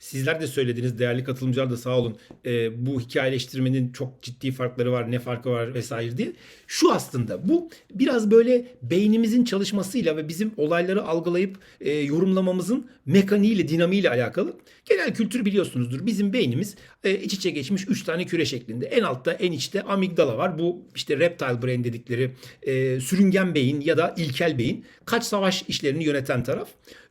Sizler de söylediniz değerli katılımcılar da sağ olun. Ee, bu hikayeleştirmenin çok ciddi farkları var, ne farkı var vesaire diye. Şu aslında bu biraz böyle beynimizin çalışmasıyla ve bizim olayları algılayıp e, yorumlamamızın mekaniğiyle, dinamiğiyle alakalı. Genel kültür biliyorsunuzdur. Bizim beynimiz e, iç içe geçmiş 3 tane küre şeklinde. En altta, en içte amigdala var. Bu işte reptile brain dedikleri e, sürüngen beyin ya da ilkel beyin. Kaç savaş işlerini yöneten taraf.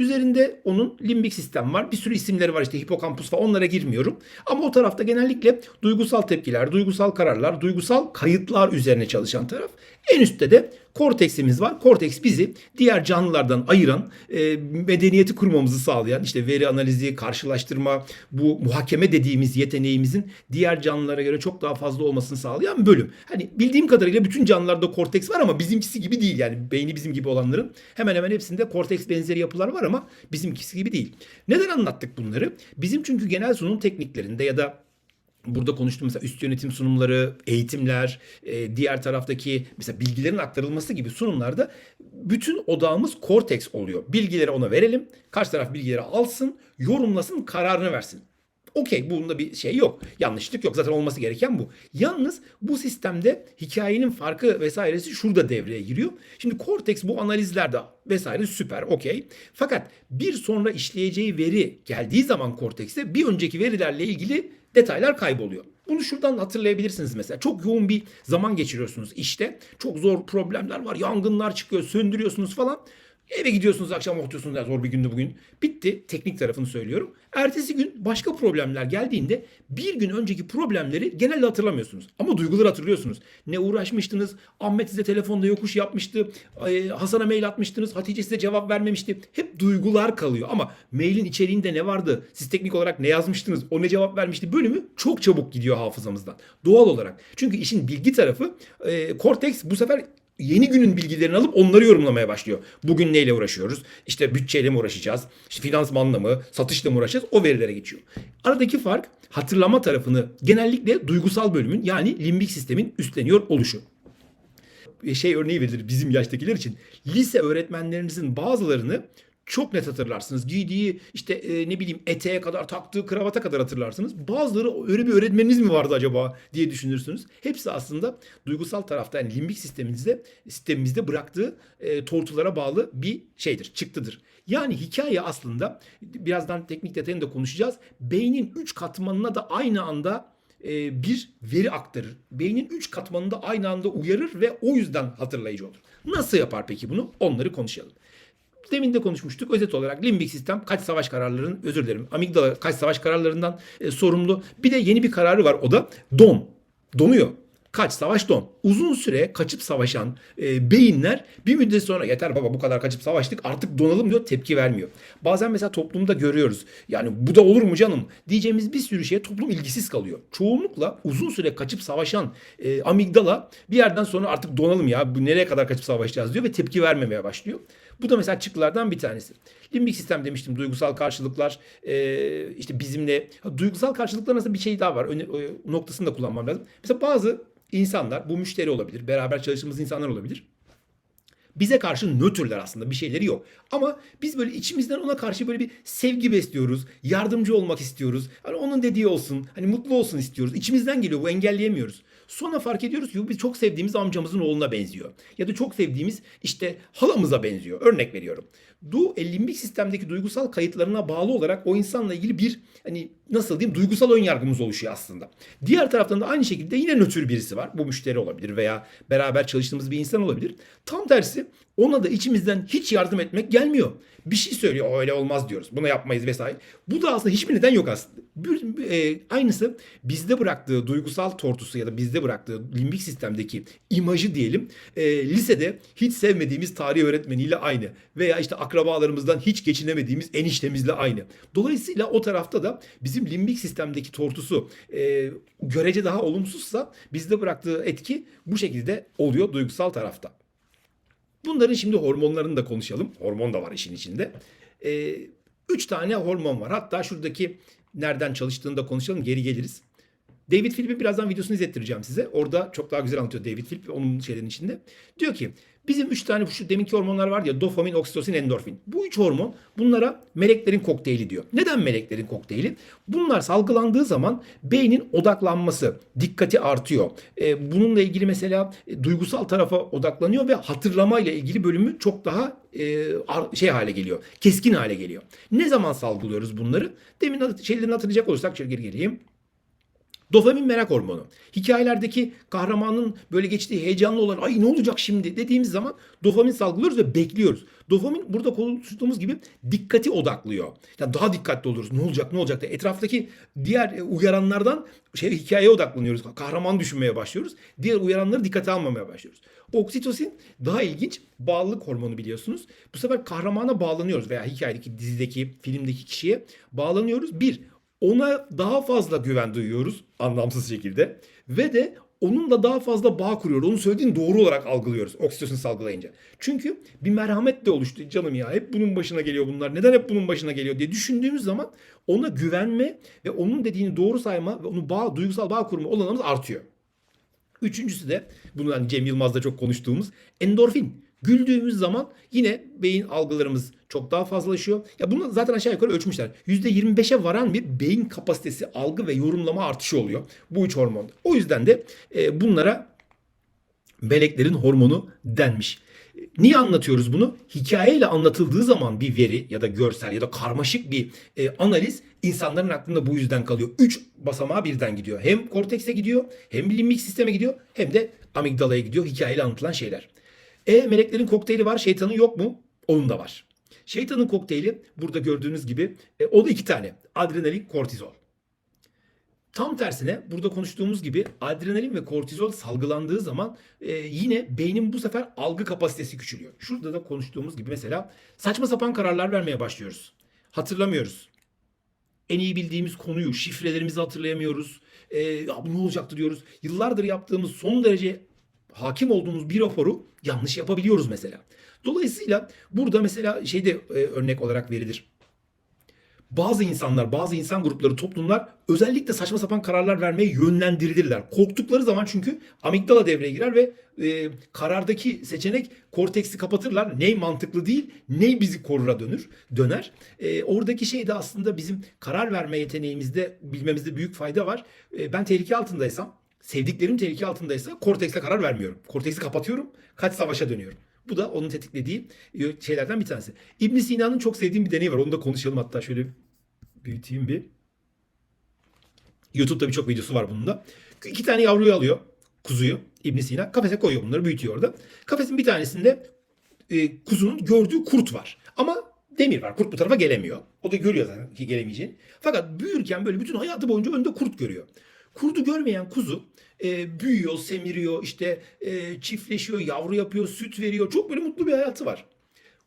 Üzerinde onun limbik sistem var. Bir sürü isimleri var işte hipokampus falan onlara girmiyorum. Ama o tarafta genellikle duygusal tepkiler, duygusal kararlar, duygusal kayıtlar üzerine çalışan taraf. En üstte de korteksimiz var. Korteks bizi diğer canlılardan ayıran, e, medeniyeti kurmamızı sağlayan, işte veri analizi, karşılaştırma, bu muhakeme dediğimiz yeteneğimizin diğer canlılara göre çok daha fazla olmasını sağlayan bölüm. Hani bildiğim kadarıyla bütün canlılarda korteks var ama bizimkisi gibi değil. Yani beyni bizim gibi olanların hemen hemen hepsinde korteks benzeri yapılar var ama bizimkisi gibi değil. Neden anlattık bunları? Bizim çünkü genel sunum tekniklerinde ya da Burada konuştuğum mesela üst yönetim sunumları, eğitimler, e, diğer taraftaki mesela bilgilerin aktarılması gibi sunumlarda bütün odağımız korteks oluyor. Bilgileri ona verelim, karşı taraf bilgileri alsın, yorumlasın, kararını versin. Okey bunda bir şey yok. Yanlışlık yok. Zaten olması gereken bu. Yalnız bu sistemde hikayenin farkı vesairesi şurada devreye giriyor. Şimdi korteks bu analizlerde vesaire süper okey. Fakat bir sonra işleyeceği veri geldiği zaman kortekse bir önceki verilerle ilgili detaylar kayboluyor. Bunu şuradan hatırlayabilirsiniz mesela. Çok yoğun bir zaman geçiriyorsunuz işte. Çok zor problemler var. Yangınlar çıkıyor. Söndürüyorsunuz falan. Eve gidiyorsunuz akşam oturuyorsunuz ya zor bir gündü bugün. Bitti. Teknik tarafını söylüyorum. Ertesi gün başka problemler geldiğinde bir gün önceki problemleri genelde hatırlamıyorsunuz. Ama duyguları hatırlıyorsunuz. Ne uğraşmıştınız? Ahmet size telefonda yokuş yapmıştı. Hasan'a mail atmıştınız. Hatice size cevap vermemişti. Hep duygular kalıyor. Ama mailin içeriğinde ne vardı? Siz teknik olarak ne yazmıştınız? O ne cevap vermişti? Bölümü çok çabuk gidiyor hafızamızdan. Doğal olarak. Çünkü işin bilgi tarafı korteks bu sefer yeni günün bilgilerini alıp onları yorumlamaya başlıyor. Bugün neyle uğraşıyoruz? İşte bütçeyle mi uğraşacağız? İşte finansmanla mı? Satışla mı uğraşacağız? O verilere geçiyor. Aradaki fark hatırlama tarafını genellikle duygusal bölümün yani limbik sistemin üstleniyor oluşu şey örneği verilir bizim yaştakiler için. Lise öğretmenlerimizin bazılarını çok net hatırlarsınız. Giydiği işte e, ne bileyim eteğe kadar taktığı kravata kadar hatırlarsınız. Bazıları öyle bir öğretmeniniz mi vardı acaba diye düşünürsünüz. Hepsi aslında duygusal tarafta yani limbik sistemimizde sistemimizde bıraktığı e, tortulara bağlı bir şeydir, çıktıdır. Yani hikaye aslında birazdan teknik detayını da konuşacağız. Beynin üç katmanına da aynı anda e, bir veri aktarır. Beynin üç katmanında aynı anda uyarır ve o yüzden hatırlayıcı olur. Nasıl yapar peki bunu? Onları konuşalım. Demin de konuşmuştuk. Özet olarak limbik sistem kaç savaş kararlarının özür dilerim. Amigdala kaç savaş kararlarından e, sorumlu. Bir de yeni bir kararı var o da don. Donuyor. Kaç savaş don. Uzun süre kaçıp savaşan e, beyinler bir müddet sonra yeter baba bu kadar kaçıp savaştık artık donalım diyor tepki vermiyor. Bazen mesela toplumda görüyoruz. Yani bu da olur mu canım diyeceğimiz bir sürü şeye toplum ilgisiz kalıyor. Çoğunlukla uzun süre kaçıp savaşan e, amigdala bir yerden sonra artık donalım ya bu nereye kadar kaçıp savaşacağız diyor ve tepki vermemeye başlıyor. Bu da mesela çıktılardan bir tanesi. Limbik sistem demiştim duygusal karşılıklar e, işte bizimle duygusal karşılıklar nasıl bir şey daha var Öne, noktasını da kullanmam lazım. Mesela bazı insanlar bu müşteri olabilir beraber çalıştığımız insanlar olabilir. Bize karşı nötrler aslında bir şeyleri yok. Ama biz böyle içimizden ona karşı böyle bir sevgi besliyoruz. Yardımcı olmak istiyoruz. Hani onun dediği olsun. Hani mutlu olsun istiyoruz. İçimizden geliyor bu engelleyemiyoruz. Sonra fark ediyoruz ki bu biz çok sevdiğimiz amcamızın oğluna benziyor. Ya da çok sevdiğimiz işte halamıza benziyor. Örnek veriyorum. Du limbik sistemdeki duygusal kayıtlarına bağlı olarak o insanla ilgili bir hani nasıl diyeyim duygusal ön yargımız oluşuyor aslında. Diğer taraftan da aynı şekilde yine nötr birisi var. Bu müşteri olabilir veya beraber çalıştığımız bir insan olabilir. Tam tersi ona da içimizden hiç yardım etmek gelmiyor. Bir şey söylüyor öyle olmaz diyoruz. Bunu yapmayız vesaire. Bu da aslında hiçbir neden yok aslında. Bir, e, aynısı bizde bıraktığı duygusal tortusu ya da bizde bıraktığı limbik sistemdeki imajı diyelim e, lisede hiç sevmediğimiz tarih öğretmeniyle aynı. Veya işte akrabalarımızdan hiç geçinemediğimiz eniştemizle aynı. Dolayısıyla o tarafta da bizim limbik sistemdeki tortusu e, görece daha olumsuzsa bizde bıraktığı etki bu şekilde oluyor duygusal tarafta. Bunların şimdi hormonlarını da konuşalım. Hormon da var işin içinde. Ee, üç tane hormon var. Hatta şuradaki nereden çalıştığını da konuşalım. Geri geliriz. David Philip'in birazdan videosunu izlettireceğim size. Orada çok daha güzel anlatıyor David Philip onun şeylerin içinde. Diyor ki Bizim üç tane şu deminki hormonlar var ya dopamin, oksitosin, endorfin. Bu üç hormon bunlara meleklerin kokteyli diyor. Neden meleklerin kokteyli? Bunlar salgılandığı zaman beynin odaklanması, dikkati artıyor. Ee, bununla ilgili mesela e, duygusal tarafa odaklanıyor ve hatırlama ile ilgili bölümü çok daha e, şey hale geliyor. Keskin hale geliyor. Ne zaman salgılıyoruz bunları? Demin şeylerini hatırlayacak olursak şöyle geri geleyim. Dopamin merak hormonu. Hikayelerdeki kahramanın böyle geçtiği heyecanlı olan ay ne olacak şimdi dediğimiz zaman dopamin salgılıyoruz ve bekliyoruz. Dopamin burada konuştuğumuz gibi dikkati odaklıyor. Yani daha dikkatli oluruz. Ne olacak ne olacak da etraftaki diğer e, uyaranlardan şey hikayeye odaklanıyoruz. Kahraman düşünmeye başlıyoruz. Diğer uyaranları dikkate almamaya başlıyoruz. Oksitosin daha ilginç bağlılık hormonu biliyorsunuz. Bu sefer kahramana bağlanıyoruz veya hikayedeki dizideki filmdeki kişiye bağlanıyoruz. Bir ona daha fazla güven duyuyoruz anlamsız şekilde ve de onunla daha fazla bağ kuruyoruz. Onun söylediğini doğru olarak algılıyoruz oksitosin salgılayınca. Çünkü bir merhamet de oluştu canım ya hep bunun başına geliyor bunlar. Neden hep bunun başına geliyor diye düşündüğümüz zaman ona güvenme ve onun dediğini doğru sayma ve onu bağ, duygusal bağ kurma olanımız artıyor. Üçüncüsü de bunu hani Cem Yılmaz'da çok konuştuğumuz endorfin. Güldüğümüz zaman yine beyin algılarımız çok daha fazlalaşıyor. Ya bunu zaten aşağı yukarı ölçmüşler. %25'e varan bir beyin kapasitesi, algı ve yorumlama artışı oluyor bu üç hormonda. O yüzden de e, bunlara meleklerin hormonu denmiş. Niye anlatıyoruz bunu? Hikayeyle anlatıldığı zaman bir veri ya da görsel ya da karmaşık bir e, analiz insanların aklında bu yüzden kalıyor. Üç basamağa birden gidiyor. Hem kortekse gidiyor, hem limbik sisteme gidiyor, hem de amigdalaya gidiyor hikayeyle anlatılan şeyler. E meleklerin kokteyli var, şeytanın yok mu? Onun da var. Şeytanın kokteyli burada gördüğünüz gibi e, o da iki tane. Adrenalin, kortizol. Tam tersine burada konuştuğumuz gibi adrenalin ve kortizol salgılandığı zaman e, yine beynin bu sefer algı kapasitesi küçülüyor. Şurada da konuştuğumuz gibi mesela saçma sapan kararlar vermeye başlıyoruz. Hatırlamıyoruz. En iyi bildiğimiz konuyu, şifrelerimizi hatırlayamıyoruz. E, ya bu ne olacaktı diyoruz. Yıllardır yaptığımız son derece hakim olduğumuz bir raporu yanlış yapabiliyoruz mesela. Dolayısıyla burada mesela şeyde e, örnek olarak verilir bazı insanlar, bazı insan grupları, toplumlar özellikle saçma sapan kararlar vermeye yönlendirilirler. Korktukları zaman çünkü amigdala devreye girer ve e, karardaki seçenek korteksi kapatırlar. Ney mantıklı değil, ney bizi korura dönür, döner. E, oradaki şey de aslında bizim karar verme yeteneğimizde bilmemizde büyük fayda var. E, ben tehlike altındaysam, sevdiklerim tehlike altındaysa kortekste karar vermiyorum. Korteksi kapatıyorum, kaç savaşa dönüyorum. Bu da onun tetiklediği şeylerden bir tanesi. İbn Sina'nın çok sevdiğim bir deneyi var. Onu da konuşalım hatta şöyle büyüteyim bir. YouTube'da birçok videosu var bunun da. İki tane yavruyu alıyor. Kuzuyu İbn Sina. Kafese koyuyor bunları büyütüyor orada. Kafesin bir tanesinde e, kuzunun gördüğü kurt var. Ama demir var. Kurt bu tarafa gelemiyor. O da görüyor zaten ki gelemeyeceğini. Fakat büyürken böyle bütün hayatı boyunca önünde kurt görüyor. Kurdu görmeyen kuzu e, büyüyor, semiriyor, işte e, çiftleşiyor, yavru yapıyor, süt veriyor. Çok böyle mutlu bir hayatı var.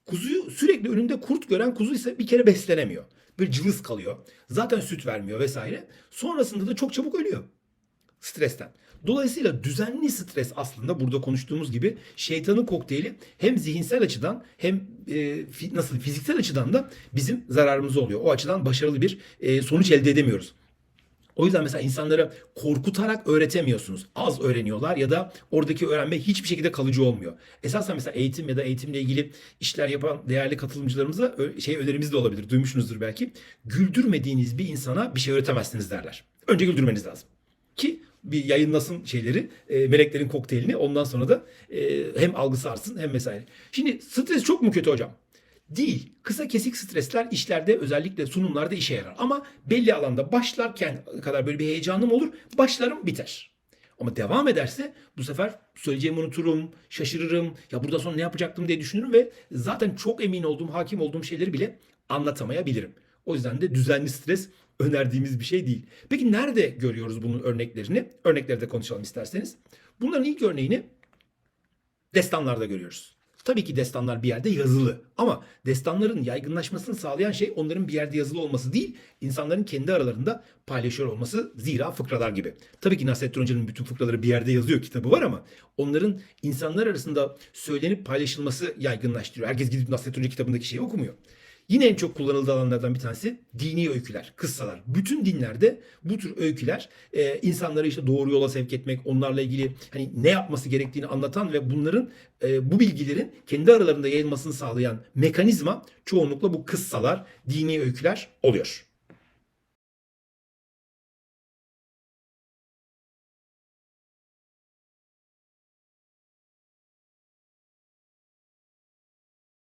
Kuzuyu sürekli önünde kurt gören kuzu ise bir kere beslenemiyor. Böyle cılız kalıyor. Zaten süt vermiyor vesaire. Sonrasında da çok çabuk ölüyor. Stresten. Dolayısıyla düzenli stres aslında burada konuştuğumuz gibi şeytanın kokteyli hem zihinsel açıdan hem e, nasıl fiziksel açıdan da bizim zararımız oluyor. O açıdan başarılı bir e, sonuç elde edemiyoruz. O yüzden mesela insanlara korkutarak öğretemiyorsunuz. Az öğreniyorlar ya da oradaki öğrenme hiçbir şekilde kalıcı olmuyor. Esasen mesela eğitim ya da eğitimle ilgili işler yapan değerli katılımcılarımıza şey önerimiz de olabilir. Duymuşsunuzdur belki. Güldürmediğiniz bir insana bir şey öğretemezsiniz derler. Önce güldürmeniz lazım. Ki bir yayınlasın şeyleri, e, meleklerin kokteylini. Ondan sonra da e, hem algısı artsın hem vesaire. Şimdi stres çok mu kötü hocam? Değil. Kısa kesik stresler işlerde özellikle sunumlarda işe yarar. Ama belli alanda başlarken kadar böyle bir heyecanım olur. Başlarım biter. Ama devam ederse bu sefer söyleyeceğimi unuturum, şaşırırım. Ya burada sonra ne yapacaktım diye düşünürüm ve zaten çok emin olduğum, hakim olduğum şeyleri bile anlatamayabilirim. O yüzden de düzenli stres önerdiğimiz bir şey değil. Peki nerede görüyoruz bunun örneklerini? Örnekleri de konuşalım isterseniz. Bunların ilk örneğini destanlarda görüyoruz. Tabii ki destanlar bir yerde yazılı ama destanların yaygınlaşmasını sağlayan şey onların bir yerde yazılı olması değil, insanların kendi aralarında paylaşıyor olması zira fıkralar gibi. Tabii ki Nasrettin Hoca'nın bütün fıkraları bir yerde yazıyor, kitabı var ama onların insanlar arasında söylenip paylaşılması yaygınlaştırıyor. Herkes gidip Nasrettin Hoca kitabındaki şeyi okumuyor. Yine en çok kullanıldığı alanlardan bir tanesi dini öyküler, kıssalar. Bütün dinlerde bu tür öyküler e, insanları işte doğru yola sevk etmek, onlarla ilgili hani ne yapması gerektiğini anlatan ve bunların e, bu bilgilerin kendi aralarında yayılmasını sağlayan mekanizma çoğunlukla bu kıssalar, dini öyküler oluyor.